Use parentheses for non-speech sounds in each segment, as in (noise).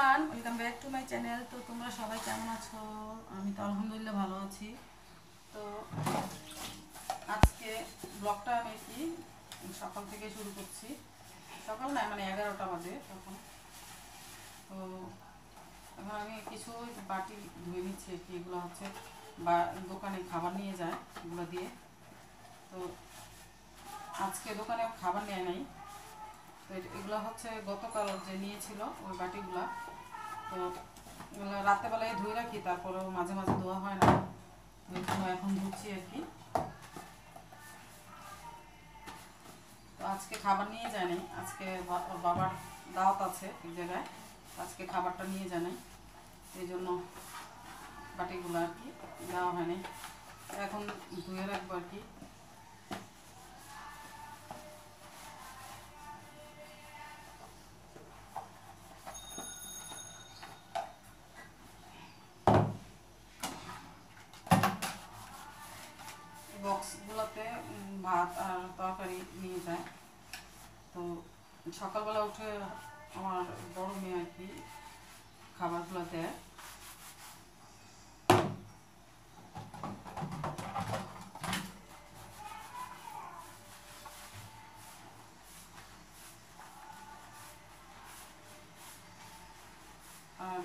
Everyone welcome back to my channel তো তোমরা সবাই কেমন আছো? আমি তো আলহামদুলিল্লাহ ভালো আছি। তো আজকে ব্লগটা আমি কি? সকাল থেকে শুরু করছি। সকাল না মানে এগারোটা বাজে তখন। তো এখন আমি কিছু বাটি ধুয়ে নিচ্ছি কি, এগুলো হচ্ছে বা, দোকানে খাবার নিয়ে যায়, এগুলো দিয়ে। তো আজকে দোকানে খাবার নেয় নাই। এগুলো হচ্ছে গতকাল যে নিয়েছিল ওই বাটিগুলা। তো এগুলো রাত্রেবেলায় ধুয়ে রাখি, তারপরেও মাঝে মাঝে ধোয়া হয় না। এখন ধুচ্ছি আর কি। তো আজকে খাবার নিয়ে নাই। আজকে ওর বাবার দাওয়াত আছে এক জায়গায়। আজকে খাবারটা নিয়ে নাই। এই জন্য বাটিগুলো আর কি দেওয়া হয়নি এখন ধুয়ে রাখব আর কি। সকালবেলা উঠে আমার বড় মেয়ে আর কি খাবারগুলো দেয়। আর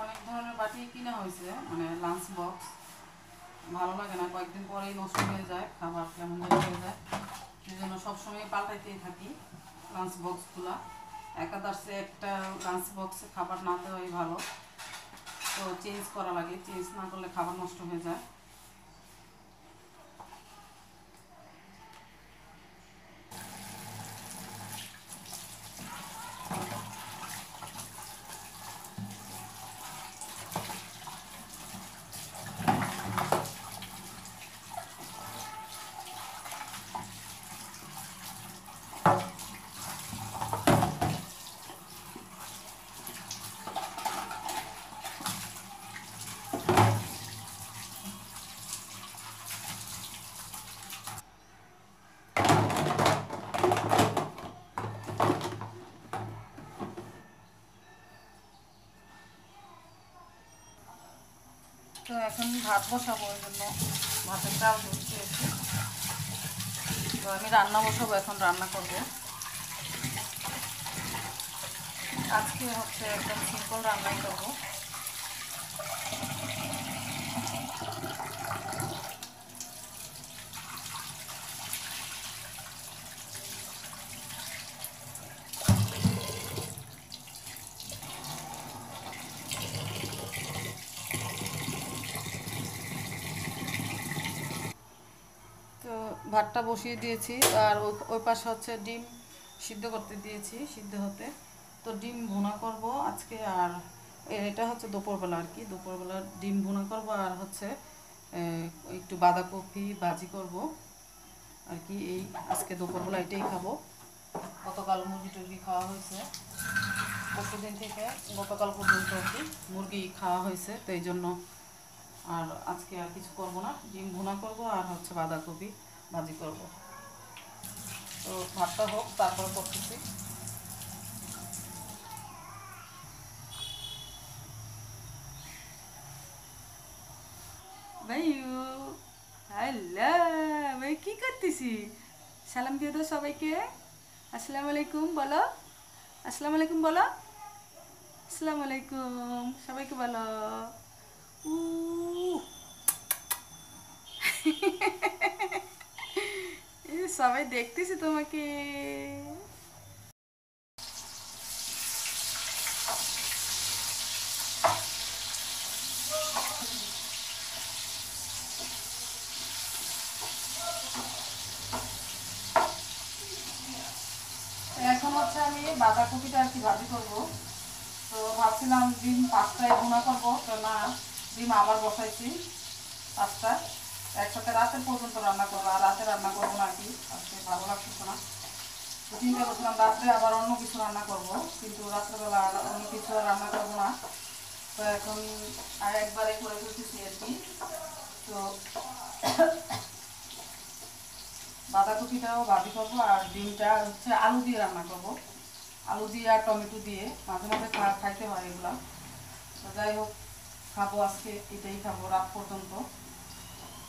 অনেক ধরনের বাটি কিনা হয়েছে মানে লাঞ্চ বক্স ভালো লাগে না, কয়েকদিন পরেই নষ্ট হয়ে যায়, খাবার কেমন হয়ে যায়। সেই জন্য সবসময় পাল্টাইতেই থাকি। লাঞ্চ বক্স খোলা একাদশে একটা লাঞ্চ বক্সে খাবার না দেওয়াই ভালো। তো চেঞ্জ করা লাগে চেঞ্জ না করলে খাবার নষ্ট হয়ে যায় তো এখন ভাত বসাবো, ওই জন্য ভাতের চাল ধরছি তো আমি রান্না বসাবো, এখন রান্না করব। আজকে হচ্ছে একদম সিম্পল রান্নাই করব তো ভাতটা বসিয়ে দিয়েছি আর ওই- পাশে হচ্ছে ডিম সিদ্ধ করতে দিয়েছি সিদ্ধ হতে। তো ডিম ভুনা করব আজকে আর এটা হচ্ছে দুপুরবেলা আর কি, দুপুরবেলা ডিম ভুনা করব আর হচ্ছে একটু বাঁধাকপি ভাজি করব আর কি। এই আজকে দুপুরবেলা এটাই খাব। গতকাল মুরগি টুরগি খাওয়া হয়েছে। পরশু দিন থেকে গতকাল পর্যন্ত আর কি মুরগি খাওয়া হয়েছে, তো এই জন্য আর আজকে আর কিছু করব না। ডিম ভুনা করব আর হচ্ছে বাঁধাকপি। ভাজি করব। তো ভাতটা হোক, তারপর করতেছি। ভাইউ হ্যালো ভাই কি করতেছি? সালাম দিয়ে দাও সবাইকে। আসসালামু আলাইকুম, বলো। আসসালামু আলাইকুম, বলো। আসসালামু আলাইকুম, সবাইকে বলো। উ (laughs) এই সবাই দেখতেছি তোমাকে। এখন হচ্ছে আমি বাঁধাকপিটা আর কি ভাজি করব। তো ভাবছিলাম ডিম পাঁচটায় ভুনা করব, তো না, ডিম আবার বসাইছি, পাঁচটা। একসাথে রাতে পর্যন্ত রান্না করব, আর রাতে রান্না করব না কি, আজকে ভালো লাগতেছে না। তো চিন্তা করছিলাম রাত্রে আবার অন্য কিছু রান্না করব, কিন্তু রাত্রেবেলা অন্য কিছু রান্না করব না। তো এখন আর একবারে করে ফেলতেছি আর কি। তো বাঁধাকপিটাও ভাজি করব, আর ডিমটা হচ্ছে আলু দিয়ে রান্না করব। আলু দিয়ে আর টমেটো দিয়ে মাঝে মাঝে খাইতে হয় এগুলা। তো যাই হোক, খাব আজকে, এটাই খাব রাত পর্যন্ত।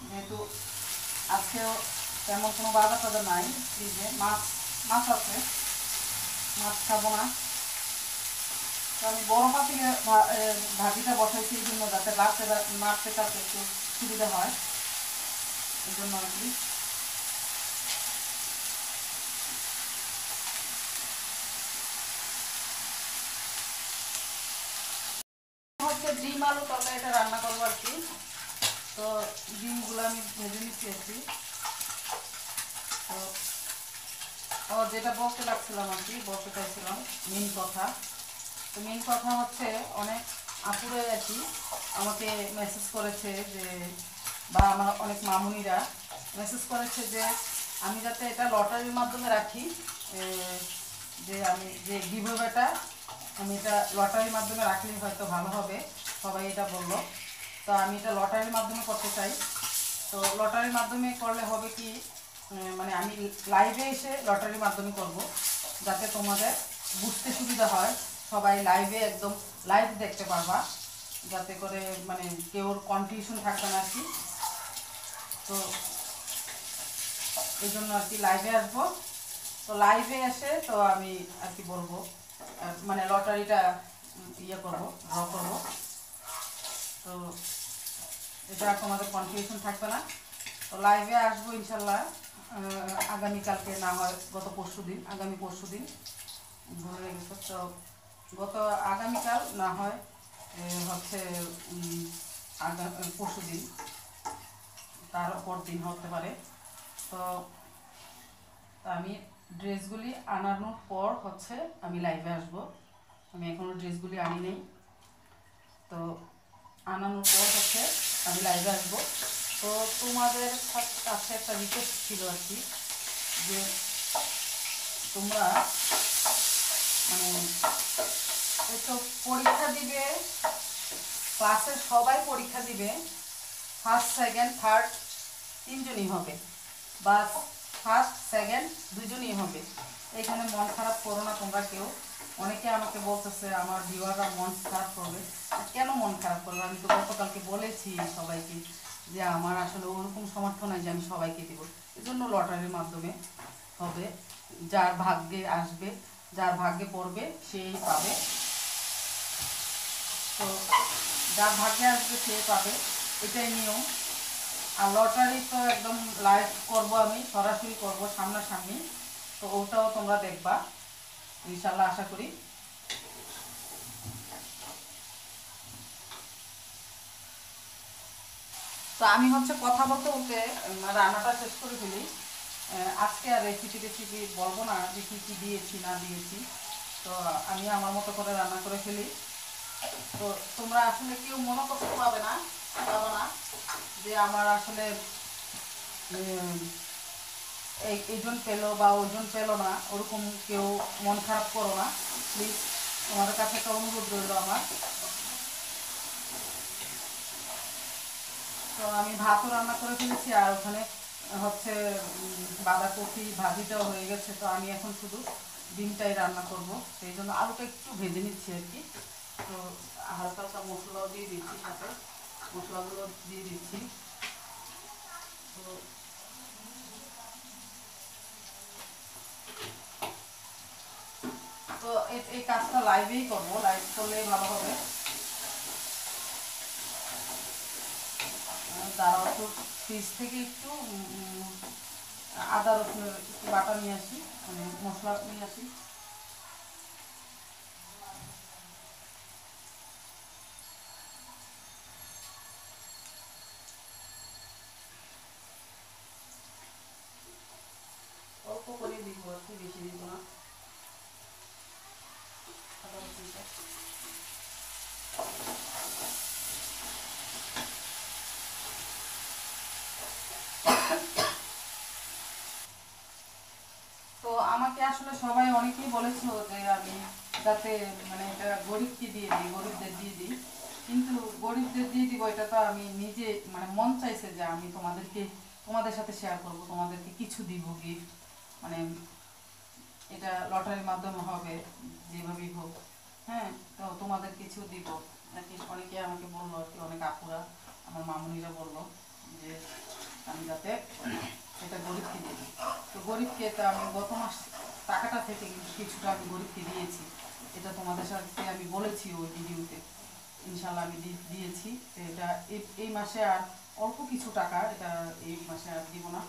যেহেতু আজকেও তেমন কোনো বাধা টাজার নাই, ফ্রিজে মাছ মাছ আছে, মাছ খাব না। তো আমি বড় পাতিলে ভাজিটা বসাইছি এই জন্য যাতে রাত্রে মারতে তাতে একটু সুবিধা হয়। এই জন্য আর কি হচ্ছে ডিম আলু তরকারিটা রান্না করব আর কি তো ডিমগুলো আমি ভেজে নিচ্ছি আর কি তো ও, যেটা বলতে লাগছিলাম আর কি, বলতে চাইছিলাম মেন কথা। তো মেন কথা হচ্ছে, অনেক আপুরে কি আমাকে মেসেজ করেছে যে, বা আমার অনেক মামুনিরা মেসেজ করেছে যে, আমি যাতে এটা লটারির মাধ্যমে রাখি যে আমি, যে গিভওয়েটা আমি এটা লটারির মাধ্যমে রাখলে হয়তো ভালো হবে, সবাই এটা বলল। তো আমি এটা লটারির মাধ্যমে করতে চাই। তো লটারির মাধ্যমে করলে হবে কি মানে আমি লাইভে এসে লটারির মাধ্যমে করব, যাতে তোমাদের বুঝতে সুবিধা হয়। সবাই লাইভে একদম লাইভ দেখতে পারবা, যাতে করে মানে কেউ কনফিউশন থাকবে না আর কি তো এই জন্য আর কি লাইভে আসব। তো লাইভে এসে তো আমি আর কি বলব মানে লটারিটা ইয়ে করব ড্র করব। তো এটা তোমাদের কনফিউশন থাকবে না। তো লাইভে আসব ইনশাল্লাহ। আগামীকালকে না হয়, গত পরশু দিন, আগামী পরশু দিন ভুলে গেছে তো গত আগামীকাল না হয় হচ্ছে পরশু দিন, তার পর দিন হতে পারে। তো আমি ড্রেসগুলি আনানোর পর হচ্ছে আমি লাইভে আসব। আমি এখনও ড্রেসগুলি আনি নেই। তো আনানোর পর হচ্ছে আমি লাইভে আসব। তো তোমাদের কাছে একটা রিকোয়েস্ট ছিল আর কি, যে তোমরা মানে একটু পরীক্ষা দিবে ক্লাসের সবাই পরীক্ষা দিবে ফার্স্ট সেকেন্ড থার্ড তিনজনই হবে। বা ফার্স্ট সেকেন্ড দুজনই হবে। এখানে মন খারাপ করো না তোমরা কেউ। অনেকে আমাকে বলতেছে, আমার ভিউয়াররা মন খারাপ করবে। কেন মন খারাপ করবে? আমি তো গতকালকে বলেছি সবাইকে। যে আমার আসলে ওরকম সমর্থ নাই যে আমি সবাইকে দিব। এই জন্য লটারির মাধ্যমে হবে। যার ভাগ্যে আসবে, যার ভাগ্যে পড়বে, সেই পাবে। তো যার ভাগ্যে আসবে, সে পাবে। এটাই নিয়ম। আর লটারি তো একদম লাইভ করব আমি, সরাসরি করব সামনাসামনি। তো ওটাও তোমরা দেখবা। ইনশাল্লাহ আশা করি তো আমি হচ্ছে কথা বলতে বলতে রান্নাটা শেষ করে ফেলি। আজকে আর রেসিপি রেসিপি বলব না যে কী কী দিয়েছি, না দিয়েছি। তো আমি আমার মতো করে রান্না করে ফেলি। তো তোমরা আসলে কেউ মনে করতে পাবে না পাবে না যে আমার আসলে এই এইজন পেল বা ওজন পেল না, ওরকম কেউ মন খারাপ করো না। প্লিজ তোমাদের কাছে একটা অনুরোধ রইল আমার। তো আমি ভাতও রান্না করে ফেলেছি আর ওখানে হচ্ছে বাঁধাকপি ভাজিটাও হয়ে গেছে, তো আমি এখন শুধু ডিমটাই রান্না করব। সেই জন্য আলুটা একটু ভেজে নিচ্ছি আর কি। তো হালকা হালকা মশলাও দিয়ে দিচ্ছি সাথে। মশলাগুলো দিয়ে দিচ্ছি। তো তো এই কাজটা লাইভেই করব। লাইভ করলেই ভালো হবে। তারাও একটু ফ্রিজ থেকে একটু আদা, রসুনের একটু বাটা নিয়ে আসি মানে মশলা নিয়ে আসি। অল্প করে দিব আর কি বেশি দিব না। আদা, রসুনটা তো আমাকে আসলে সবাই অনেকেই বলেছিল যে আমি যাতে মানে এটা গরিবকে দিয়ে দিই, গরিবদের দিয়ে দিই। কিন্তু গরিবদের দিয়ে দিব, এটা তো আমি নিজে মানে মন চাইছে যে আমি তোমাদেরকে, তোমাদের সাথে শেয়ার করব, তোমাদেরকে কিছু দিব গিফট মানে এটা লটারির মাধ্যমে হবে, যেভাবেই হোক। হ্যাঁ তো তোমাদের কিছু দিব। নাকি অনেকে আমাকে বলল আর কি, অনেক আপুরা, আমার মামুনিরা বলল যে আমি যাতে এটা গরিবকে দিই। তো গরিবকে তো আমি গত মাস টাকাটা থেকে কিছুটা আমি গরিবকে দিয়েছি। এটা তোমাদের সাথে আমি বলেছি ওই ভিডিওতে। ইনশাল্লাহ আমি দিয়েছি। এটা এই- মাসে আর অল্প কিছু টাকা এটা এই মাসে আর দিব না।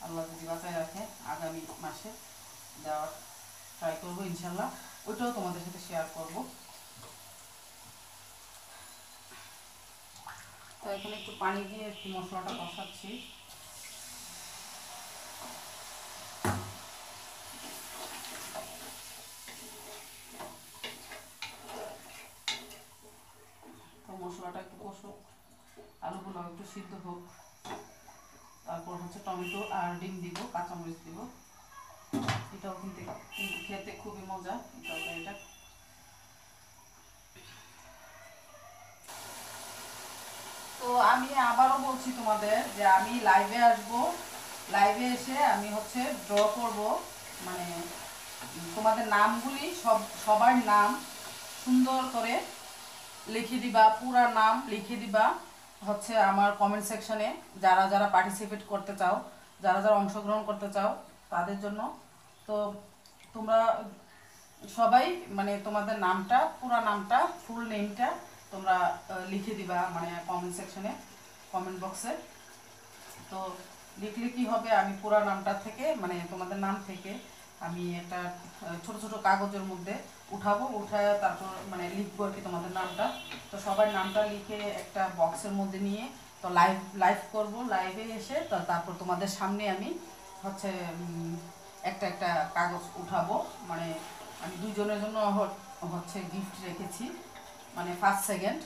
আল্লাহ যদি বাঁচায় রাখে, আগামী মাসে দেওয়ার ট্রাই করব ইনশাল্লাহ ওইটাও তোমাদের সাথে শেয়ার করব। তো এখানে একটু পানি দিয়ে একটু মশলাটা কষাচ্ছি তো মশলাটা একটু কষুক আলুগুলো একটু সিদ্ধ হোক। তারপর হচ্ছে টমেটো আর ডিম দিব, কাঁচামরিচ দিব। এটাও কিন্তু খেতে খুবই মজা তরকারিটা তো আমি আবারও বলছি তোমাদের যে আমি লাইভে আসব। লাইভে এসে আমি হচ্ছে ড্র করব মানে তোমাদের নামগুলি সব, সবার নাম সুন্দর করে লিখে দিবা, পুরা নাম লিখে দিবা। হচ্ছে আমার কমেন্ট সেকশনে যারা যারা পার্টিসিপেট করতে চাও, যারা যারা অংশগ্রহণ করতে চাও তাদের জন্য। তো তোমরা সবাই মানে তোমাদের নামটা, পুরো নামটা ফুল নেমটা তোমরা লিখে দিবা মানে কমেন্ট সেকশনে কমেন্ট বক্সে তো লিখলে কি হবে? আমি পুরো নামটা থেকে মানে তোমাদের নাম থেকে আমি একটা ছোট ছোট কাগজের মধ্যে উঠাবো, উঠায় তারপর মানে লিখব আর কি তোমাদের নামটা। তো সবার নামটা লিখে একটা বক্সের মধ্যে নিয়ে তো লাইভ লাইভ করব। লাইভে এসে তো তারপর তোমাদের সামনে আমি হচ্ছে একটা একটা কাগজ উঠাবো। মানে আমি দুজনের জন্য হচ্ছে গিফট রেখেছি মানে ফার্স্ট সেকেন্ড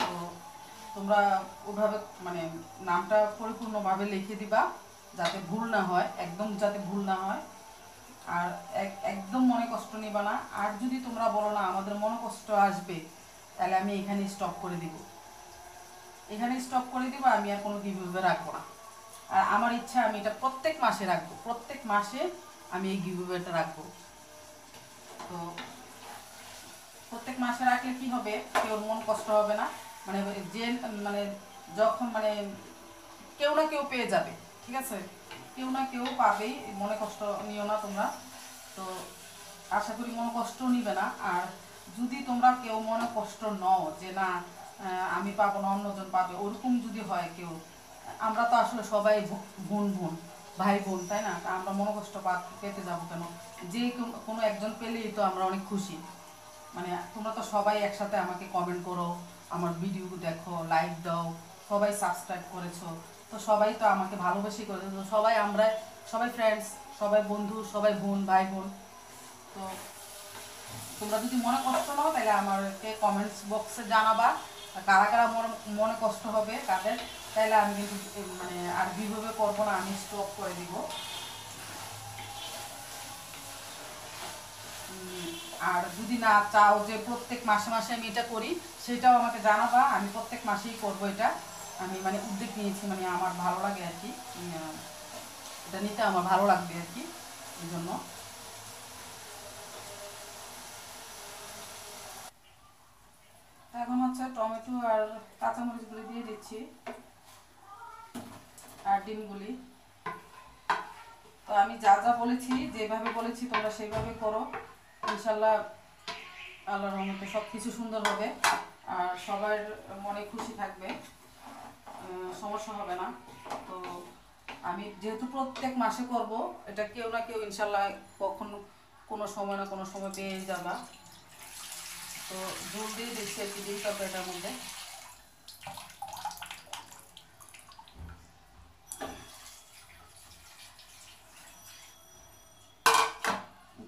তো তোমরা ওভাবে মানে নামটা পরিপূর্ণভাবে লিখে দিবা, যাতে ভুল না হয়, একদম যাতে ভুল না হয়। আর এক- একদম মনে কষ্ট নিবা না। আর যদি তোমরা বলো না, আমাদের মনে কষ্ট আসবে, তাহলে আমি এখানে স্টপ করে দিব। এখানে স্টপ করে দিব, আমি আর কোনো গিভওয়ে রাখব না। আর আমার ইচ্ছা, আমি এটা প্রত্যেক মাসে রাখব। প্রত্যেক মাসে আমি এই গিভওয়েটা রাখব। তো প্রত্যেক মাসে রাখলে কি হবে? কেউ মন কষ্ট হবে না। মানে যে মানে যখন মানে কেউ না কেউ পেয়ে যাবে। ঠিক আছে? কেউ না কেউ পাবেই, মনে কষ্ট নিও না তোমরা। তো আশা করি মনে কষ্ট নিবে না। আর যদি তোমরা কেউ মনে কষ্ট নও যে না আমি পাবো না, অন্যজন পাবে, ওরকম যদি হয় কেউ, আমরা তো আসলে সবাই বোন বোন, ভাই বোন, তাই না? তা আমরা মনে কষ্ট পেতে যাব কেন? যে কোনো একজন পেলেই তো আমরা অনেক খুশি। মানে তোমরা তো সবাই একসাথে আমাকে কমেন্ট করো, আমার ভিডিও দেখো লাইক দাও, সবাই সাবস্ক্রাইব করেছ। তো সবাই তো আমাকে ভালোবেসে করেছ তো সবাই আমরা, সবাই ফ্রেন্ডস সবাই বন্ধু, সবাই বোন, ভাই বোন। তো তোমরা যদি মনে কষ্ট নাও, তাহলে আমাকে কমেন্টস বক্সে জানাবা। কারা কারা মনে কষ্ট হবে কাদের তাহলে আমি কিন্তু মানে আর বিভাবে করব না, আমি স্টপ করে দিব। আর যদি না চাও যে প্রত্যেক মাসে মাসে আমি এটা করি, সেটাও আমাকে জানাবা। আমি প্রত্যেক মাসেই করব এটা। আমি মানে উদ্যোগ নিয়েছি মানে আমার ভালো লাগে আর কি। এটা নিতে আমার ভালো লাগবে আর কি এই জন্য এখন হচ্ছে টমেটো আর কাঁচামরিচগুলি দিয়ে দিচ্ছি, আর ডিমগুলি। তো আমি যা যা বলেছি, যেভাবে বলেছি তোমরা সেইভাবে করো। ইনশাল্লাহ আল্লাহর রহমতে সব কিছু সুন্দর হবে, আর সবার মনে খুশি থাকবে। সমস্যা হবে না। তো আমি যেহেতু প্রত্যেক মাসে করব, এটা কেউ না কেউ ইনশাল্লাহ কখনো কোনো সময় না কোনো সময় পেয়ে যাবা। তো জল দিয়ে দিচ্ছি একটু ডিম তরকারিটার মধ্যে।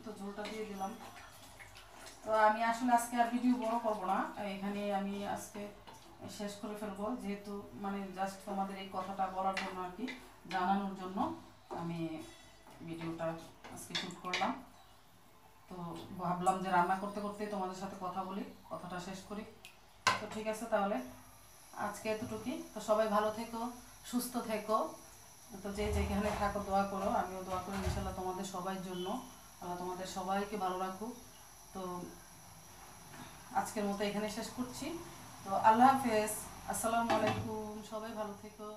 তো ঝোলটা দিয়ে দিলাম। তো আমি আসলে আজকে আর ভিডিও বড় করব না। এখানে আমি আজকে শেষ করে ফেলব। যেহেতু মানে জাস্ট তোমাদের এই কথাটা বলার জন্য আর কি, জানানোর জন্য আমি ভিডিওটা আজকে শ্যুট করলাম। তো ভাবলাম যে রান্না করতে করতে তোমাদের সাথে কথা বলি, কথাটা শেষ করি। তো ঠিক আছে তাহলে, আজকে এতটুকুই। তো সবাই ভালো থেকো, সুস্থ থেকো। তো যে যেখানে থাকো দোয়া করো, আমিও দোয়া করি ইনশাল্লাহ তোমাদের সবার জন্য। আল্লাহ তোমাদের সবাইকে ভালো রাখুক। তো আজকের মতো এখানে শেষ করছি। তো আল্লাহ হাফেজ। আসসালামু আলাইকুম সবাই ভালো থেকো।